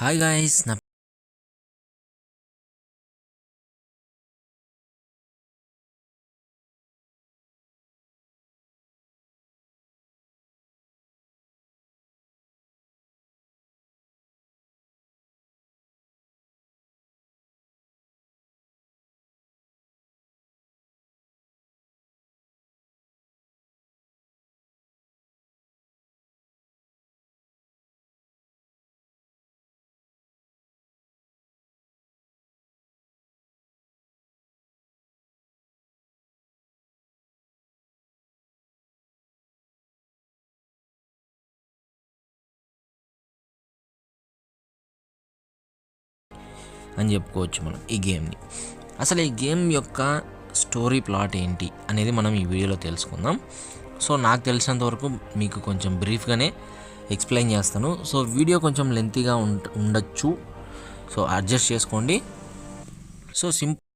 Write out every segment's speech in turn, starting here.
Hi guys, na అని చెప్పుకోవచ్చు మనం ఈ గేమ్ని. అసలు ఈ గేమ్ యొక్క స్టోరీ ప్లాట్ ఏంటి అనేది మనం ఈ వీడియోలో తెలుసుకుందాం. సో నాకు తెలిసినంత వరకు మీకు కొంచెం బ్రీఫ్గానే ఎక్స్ప్లెయిన్ చేస్తాను. సో వీడియో కొంచెం లెంతీగా ఉండొచ్చు. సో అడ్జస్ట్ చేసుకోండి. సో సింపుల్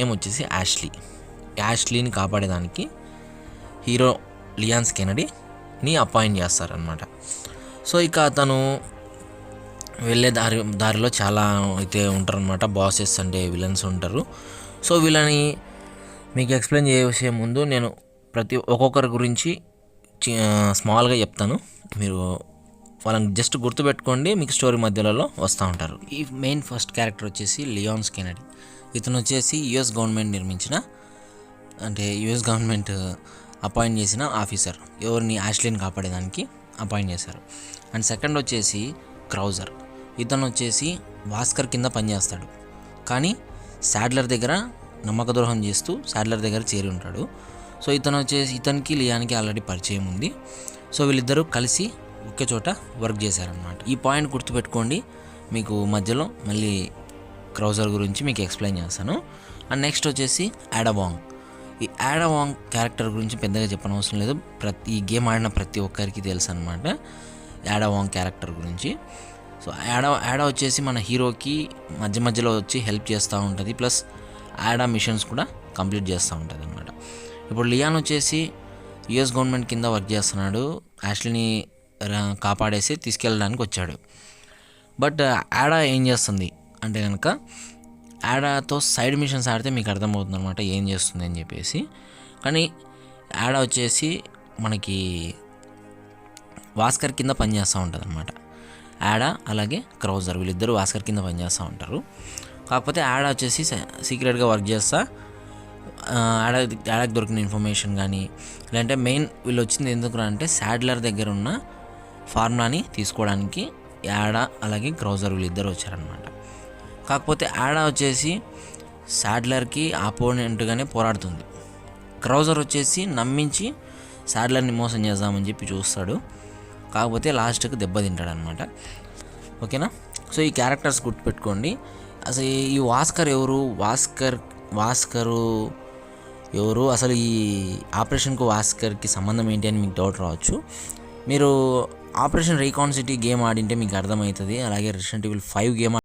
నేమ్ వచ్చేసి యాష్లీ యాష్లీని కాపాడేదానికి హీరో లియాన్స్ కెనడీని అపాయింట్ చేస్తారనమాట సో ఇక అతను వెళ్ళే దారి దారిలో చాలా అయితే ఉంటారనమాట బాసెస్ అంటే విలన్స్ ఉంటారు. సో వీళ్ళని మీకు ఎక్స్ప్లెయిన్ చేసే ముందు నేను ప్రతి ఒక్కొక్కరి గురించి స్మాల్గా చెప్తాను. మీరు వాళ్ళని జస్ట్ గుర్తుపెట్టుకోండి మీకు స్టోరీ మధ్యలో వస్తూ ఉంటారు. ఈ మెయిన్ ఫస్ట్ క్యారెక్టర్ వచ్చేసి లియాన్స్ కెనడీ ఇతను వచ్చేసి యుఎస్ గవర్నమెంట్ నిర్మించిన అంటే యుఎస్ గవర్నమెంట్ అపాయింట్ చేసిన ఆఫీసర్. ఎవరిని? యాష్లీని కాపాడేదానికి అపాయింట్ చేశారు. అండ్ సెకండ్ వచ్చేసి క్రౌజర్. ఇతను వచ్చేసి భాస్కర్ కింద పనిచేస్తాడు. కానీ శాడ్లర్ దగ్గర నమ్మక ద్రోహం చేస్తూ శాడ్లర్ దగ్గర చేరి ఉంటాడు. సో ఇతను వచ్చేసి ఇతనికి లియానికి ఆల్రెడీ పరిచయం ఉంది. సో వీళ్ళిద్దరూ కలిసి ఒకే చోట వర్క్ చేశారనమాట ఈ పాయింట్ గుర్తుపెట్టుకోండి. మీకు మధ్యలో మళ్ళీ క్రౌజర్ గురించి మీకు ఎక్స్ప్లెయిన్ చేస్తాను. అండ్ నెక్స్ట్ వచ్చేసి యాడవాంగ్ ఈ యాడవాంగ్ క్యారెక్టర్ గురించి పెద్దగా చెప్పనవసరం లేదు. ప్రతి ఈ గేమ్ ఆడిన ప్రతి ఒక్కరికి తెలుసు అనమాట యాడవాంగ్ క్యారెక్టర్ గురించి. సో యాడ యాడ వచ్చేసి మన హీరోకి మధ్య మధ్యలో వచ్చి హెల్ప్ చేస్తూ ఉంటుంది. ప్లస్ యాడా మిషన్స్ కూడా కంప్లీట్ చేస్తూ ఉంటుంది అనమాట ఇప్పుడు లియాన్ వచ్చేసి యుఎస్ గవర్నమెంట్ కింద వర్క్ చేస్తున్నాడు. యాష్లీని కాపాడేసి తీసుకెళ్ళడానికి వచ్చాడు. బట్ యాడా ఏం చేస్తుంది? అంటే కనుక యాడాతో సైడ్ మిషన్స్ ఆడితే మీకు అర్థమవుతుంది అనమాట ఏం చేస్తుంది అని చెప్పేసి. కానీ యాడ వచ్చేసి మనకి వాస్కర్ కింద పనిచేస్తూ ఉంటుంది అనమాట యాడా అలాగే క్రౌజర్ వీళ్ళిద్దరూ వాస్కర్ కింద పనిచేస్తూ ఉంటారు. కాకపోతే యాడ వచ్చేసి సీక్రెట్గా వర్క్ చేస్తా యాడ యాడకి దొరికిన ఇన్ఫర్మేషన్ కానీ లేదంటే మెయిన్ వీళ్ళు వచ్చింది ఎందుకు అంటే శాడ్లర్ దగ్గర ఉన్న ఫార్ములాని తీసుకోవడానికి యాడా అలాగే క్రౌజర్ వీళ్ళిద్దరు వచ్చారనమాట కాకపోతే ఆడా వచ్చేసి శాడ్లర్కి ఆపోనెంట్గానే పోరాడుతుంది. క్రౌజర్ వచ్చేసి నమ్మించి శాడ్లర్ని మోసం చేద్దామని చెప్పి చూస్తాడు. కాకపోతే లాస్ట్కి దెబ్బతింటాడు అనమాట ఓకేనా? సో ఈ క్యారెక్టర్స్ గుర్తుపెట్టుకోండి. అసలు ఈ వాస్కర్ ఎవరు? వాస్కర్ వాస్కరు ఎవరు? అసలు ఈ ఆపరేషన్కు వాస్కర్కి సంబంధం ఏంటి అని మీకు డౌట్ రావచ్చు. మీరు ఆపరేషన్ రీకాన్ సిటీ గేమ్ ఆడింటే మీకు అర్థమవుతుంది. అలాగే రెసిడెంట్ ఈవిల్ ఫైవ్ గేమ్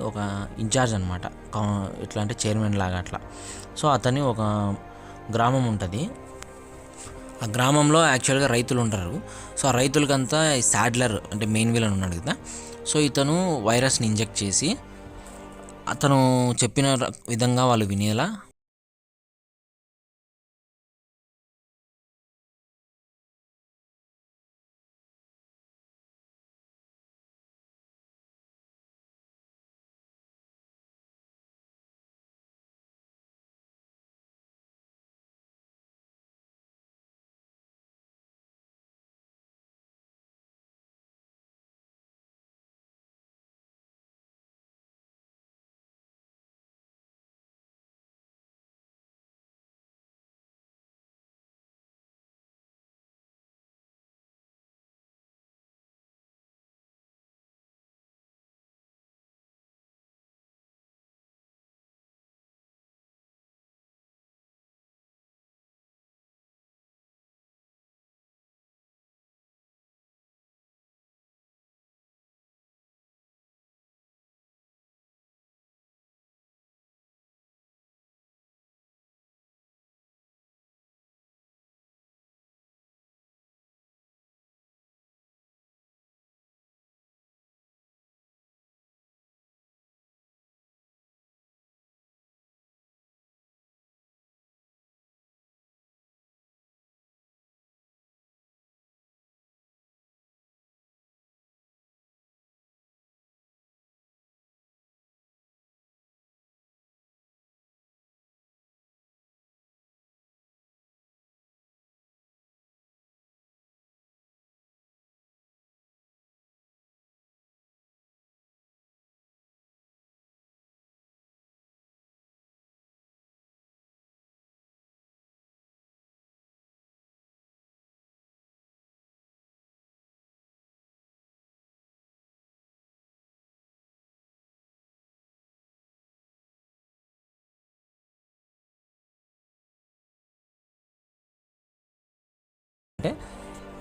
ఒక ఇన్ఛార్జ్ అనమాట ఎట్లా అంటే చైర్మన్ లాగా అట్లా. సో అతని ఒక గ్రామం ఉంటుంది. ఆ గ్రామంలో యాక్చువల్గా రైతులు ఉంటారు. సో ఆ రైతులకంతా శాడ్లర్ అంటే మెయిన్ విలన్ ఉన్నాడు కదా. సో ఇతను వైరస్ని ఇంజెక్ట్ చేసి అతను చెప్పిన విధంగా వాళ్ళు వినేలా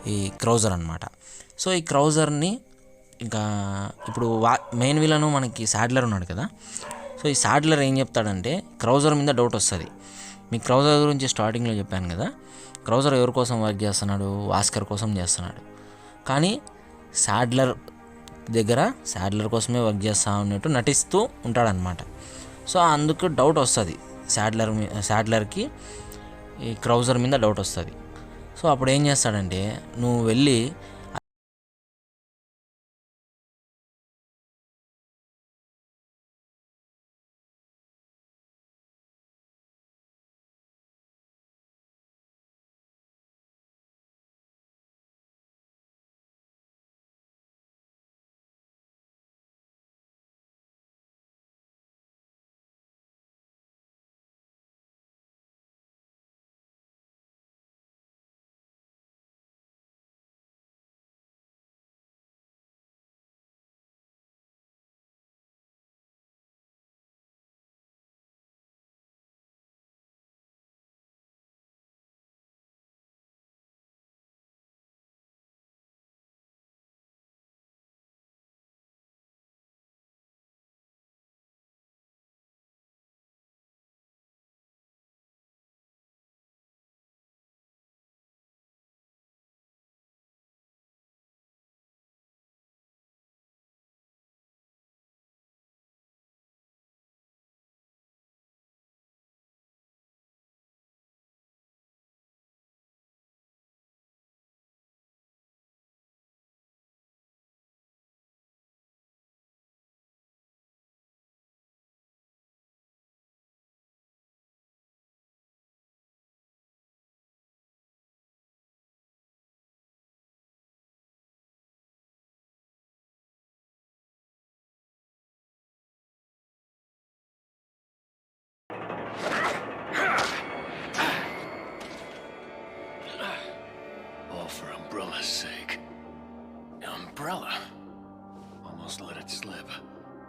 ఈ క్రౌజర్ అనమాట సో ఈ క్రౌజర్ని ఇంకా ఇప్పుడు వా మెయిన్ విలను మనకి శాడ్లర్ ఉన్నాడు కదా. సో ఈ శాడ్లర్ ఏం చెప్తాడంటే క్రౌజర్ మీద డౌట్ వస్తుంది. మీ క్రౌజర్ గురించి స్టార్టింగ్లో చెప్పాను కదా. క్రౌజర్ ఎవరి కోసం వర్క్ చేస్తున్నాడు? ఆస్కర్ కోసం చేస్తున్నాడు. కానీ శాడ్లర్ దగ్గర శాడ్లర్ కోసమే వర్క్ చేస్తా ఉన్నట్టు నటిస్తూ ఉంటాడనమాట సో అందుకు డౌట్ వస్తుంది. శాడ్లర్ మీ శాడ్లర్కి ఈ క్రౌజర్ మీద డౌట్ వస్తుంది. సో అప్పుడు ఏం చేస్తాడంటే నువ్వు వెళ్ళి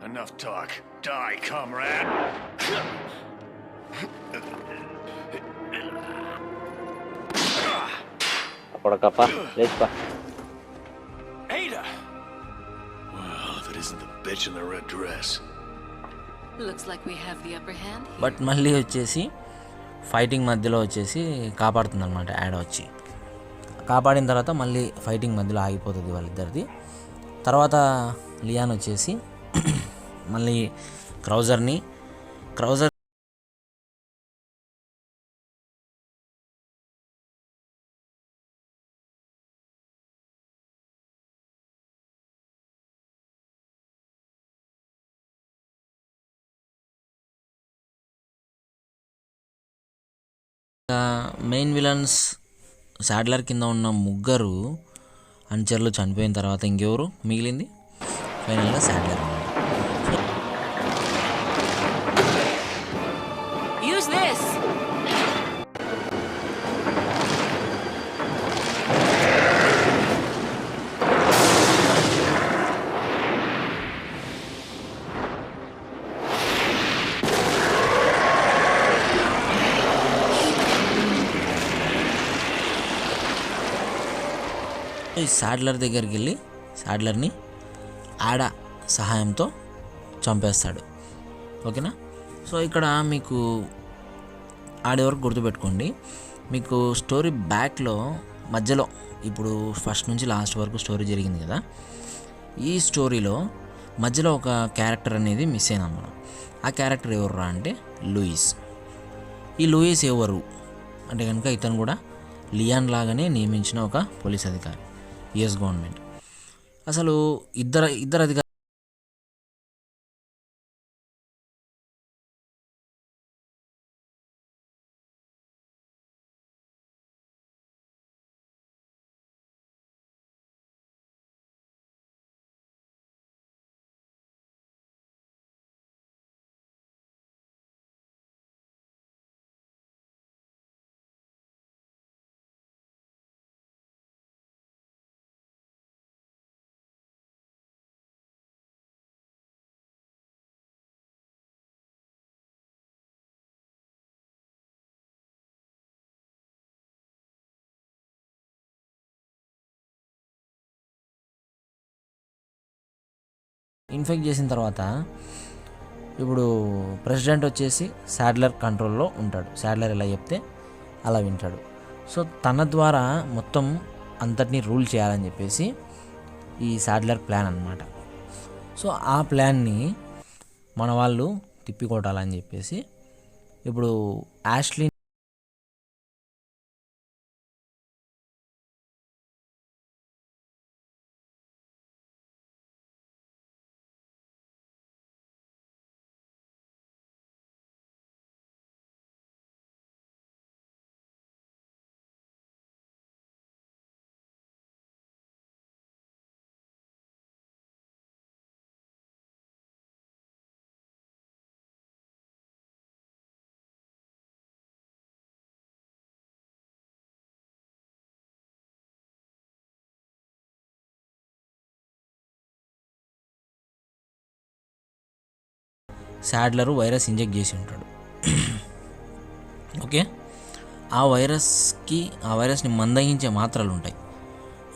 Enough talk. Die, comrade! కొడకప్ప లేచిపా Ada! Well, if it isn't the bitch in the red dress. Looks like we have the upper hand. here. But మళ్ళీ వచ్చేసి ఫైటింగ్ మధ్యలో వచ్చేసి కాపాడుతుంది అనమాట యాడ్ వచ్చి కాపాడిన తర్వాత మళ్ళీ ఫైటింగ్ మధ్యలో ఆగిపోతుంది వాళ్ళిద్దరిది తర్వాత లియాన్ వచ్చేసి మళ్ళీ క్రౌజర్ని. క్రౌజర్ మెయిన్ విలన్స్ శాడ్లర్ కింద ఉన్న ముగ్గురు అంచర్లు చనిపోయిన తర్వాత ఇంకెవరు? మిగిలింది ఫైనల్గా శాడ్లర్. ఈ శాడ్లర్ దగ్గరికి వెళ్ళి శాడ్లర్ని ఆడ సహాయంతో చంపేస్తాడు. ఓకేనా? సో ఇక్కడ మీకు ఆడే వరకు గుర్తుపెట్టుకోండి. మీకు స్టోరీ బ్యాక్లో మధ్యలో ఇప్పుడు ఫస్ట్ నుంచి లాస్ట్ వరకు స్టోరీ జరిగింది కదా. ఈ స్టోరీలో మధ్యలో ఒక క్యారెక్టర్ అనేది మిస్ అయింది అనమాట ఆ క్యారెక్టర్ ఎవర్రా అంటే లూయిస్. ఈ లూయిస్ ఎవరు? అంటే కనుక ఇతను కూడా లియాన్ లాగానే నియమించిన ఒక పోలీస్ అధికారి. యుఎస్ గవర్నమెంట్ అసలు ఇద్దరు ఇద్దరు అధికారులు ఇన్ఫెక్ట్ చేసిన తర్వాత ఇప్పుడు ప్రెసిడెంట్ వచ్చేసి శాడ్లర్ కంట్రోల్లో ఉంటాడు. శాడ్లర్ ఎలా చెప్తే అలా వింటాడు. సో తన ద్వారా మొత్తం అంతటినీ రూల్ చేయాలని చెప్పేసి ఈ శాడ్లర్ ప్లాన్ అన్నమాట. సో ఆ ప్లాన్ని మన వాళ్ళు తిప్పికొట్టాలని చెప్పేసి ఇప్పుడు యాష్లీ శాడ్లరు వైరస్ ఇంజెక్ట్ చేసి ఉంటాడు. ఓకే? ఆ వైరస్కి ఆ వైరస్ని మందగించే మాత్రలు ఉంటాయి.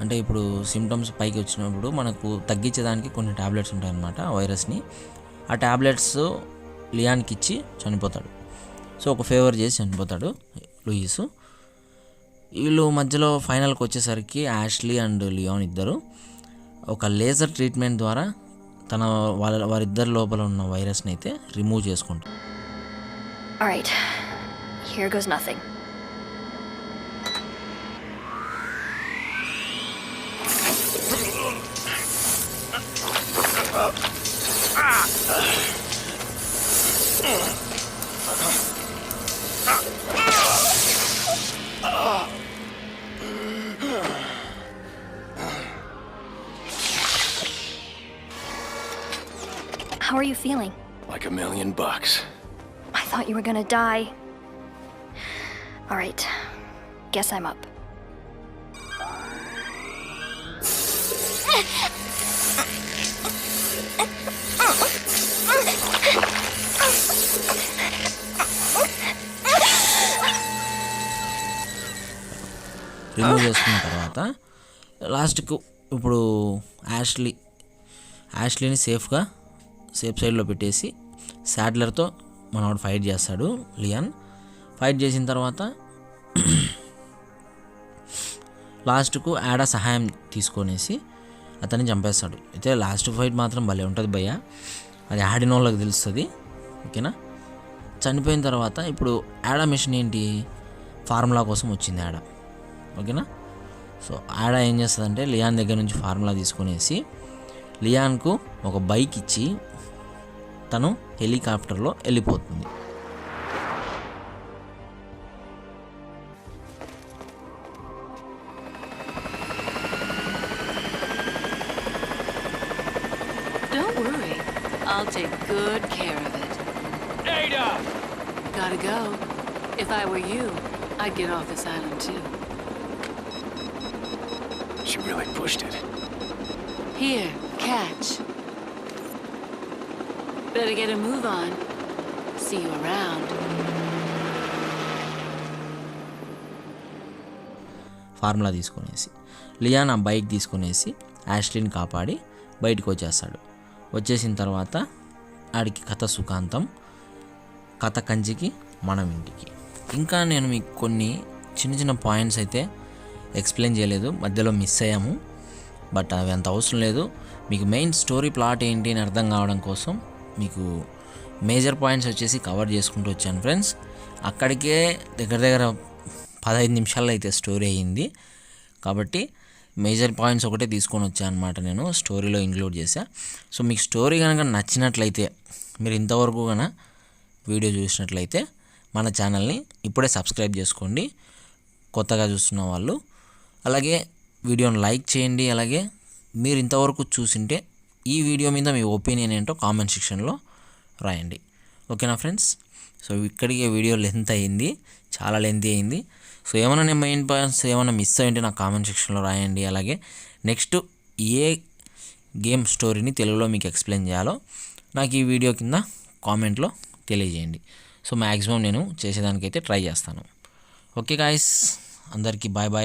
అంటే ఇప్పుడు సిమ్టమ్స్ పైకి వచ్చినప్పుడు మనకు తగ్గించేదానికి కొన్ని ట్యాబ్లెట్స్ ఉంటాయన్నమాట ఆ వైరస్ని. ఆ ట్యాబ్లెట్స్ లియాన్కి ఇచ్చి చనిపోతాడు. సో ఒక ఫేవర్ చేసి చనిపోతాడు లూయిస్. వీళ్ళు మధ్యలో ఫైనల్కి వచ్చేసరికి యాష్లీ అండ్ లియోన్ ఇద్దరు. ఒక లేజర్ ట్రీట్మెంట్ ద్వారా తన వాళ్ళ వారిద్దరి లోపల ఉన్న వైరస్ని అయితే రిమూవ్ చేసుకుంటాం All right. Here goes nothing. Like a million bucks. I thought you were gonna die. All right. Guess I'm up. Remove చేసుకున్న తర్వాత లాస్ట్కు ఇప్పుడు యాష్లీ యాష్లీని సేఫ్గా సేఫ్ సైడ్లో పెట్టేసి శాడ్లర్తో మనవాడు ఫైట్ చేస్తాడు లియాన్. ఫైట్ చేసిన తర్వాత లాస్ట్కు యాడా సహాయం తీసుకొనేసి అతన్ని చంపేస్తాడు. అయితే లాస్ట్ ఫైట్ మాత్రం భలే ఉంటుంది భయ్య. అది ఆడిన వాళ్ళకి తెలుస్తుంది ఓకేనా? చనిపోయిన తర్వాత ఇప్పుడు యాడా మిషన్ ఏంటి? ఫార్ములా కోసం వచ్చింది యాడా ఓకేనా? సో యాడా ఏం చేస్తుందంటే లియాన్ దగ్గర నుంచి ఫార్ములా తీసుకునేసి లియాన్కు ఒక బైక్ ఇచ్చి తను హెలికాప్టర్లో వెళ్ళిపోతుంది Don't worry. I'll take good care of it. Ada! Gotta go. If I were you, I'd get off this island too. She really pushed it. Here, catch. Better get a move on. See you around. Formula తీసుకునేసి. లియానా bike తీసుకునేసి యాష్లీని కాపాడి బయటకు వచ్చేస్తాడు. వచ్చేసిన తర్వాత ఆడికి కథ సుఖాంతం కథ కంచికి మనం ఇంటికి. ఇంకా నేను మీకు కొన్ని చిన్న చిన్న పాయింట్స్ అయితే ఎక్స్ప్లెయిన్ చేయలేదు మధ్యలో మిస్ అయ్యాము. బట్ అవి అంత అవసరం లేదు. మీకు మెయిన్ స్టోరీ ప్లాట్ ఏంటి అని అర్థం కావడం కోసం మీకు మేజర్ పాయింట్స్ వచ్చేసి కవర్ చేసుకుంటూ వచ్చాను ఫ్రెండ్స్. అక్కడికే దగ్గర దగ్గర పదహైదు నిమిషాల్లో అయితే స్టోరీ అయ్యింది. కాబట్టి మేజర్ పాయింట్స్ ఒకటే తీసుకొని వచ్చాను అనమాట నేను స్టోరీలో ఇంక్లూడ్ చేశా. సో మీకు స్టోరీ కనుక నచ్చినట్లయితే మీరు ఇంతవరకు కనుక వీడియో చూసినట్లయితే మన ఛానల్ని ఇప్పుడే సబ్స్క్రైబ్ చేసుకోండి. కొత్తగా చూస్తున్న వాళ్ళు అలాగే వీడియోని లైక్ చేయండి. అలాగే మీరు ఇంతవరకు చూసింటే ఈ వీడియో మీద మీ ఒపీనియన్ ఏంటో కామెంట్ సెక్షన్లో రాయండి. ఓకేనా ఫ్రెండ్స్? సో ఇక్కడికి వీడియో లెంత్ అయింది చాలా లెంత్ అయింది. సో ఏమైనా నేను మెయిన్ పాయింట్స్ ఏమైనా మిస్ అయ్యింటే నాకు కామెంట్ సెక్షన్లో రాయండి. అలాగే నెక్స్ట్ ఏ గేమ్ స్టోరీని తెలుగులో మీకు ఎక్స్ప్లెయిన్ చేయాలో నాకు ఈ వీడియో కింద కామెంట్లో తెలియజేయండి. సో మ్యాక్సిమం నేను చేసేదానికైతే ట్రై చేస్తాను. ఓకే గాయస్ అందరికీ బాయ్ బాయ్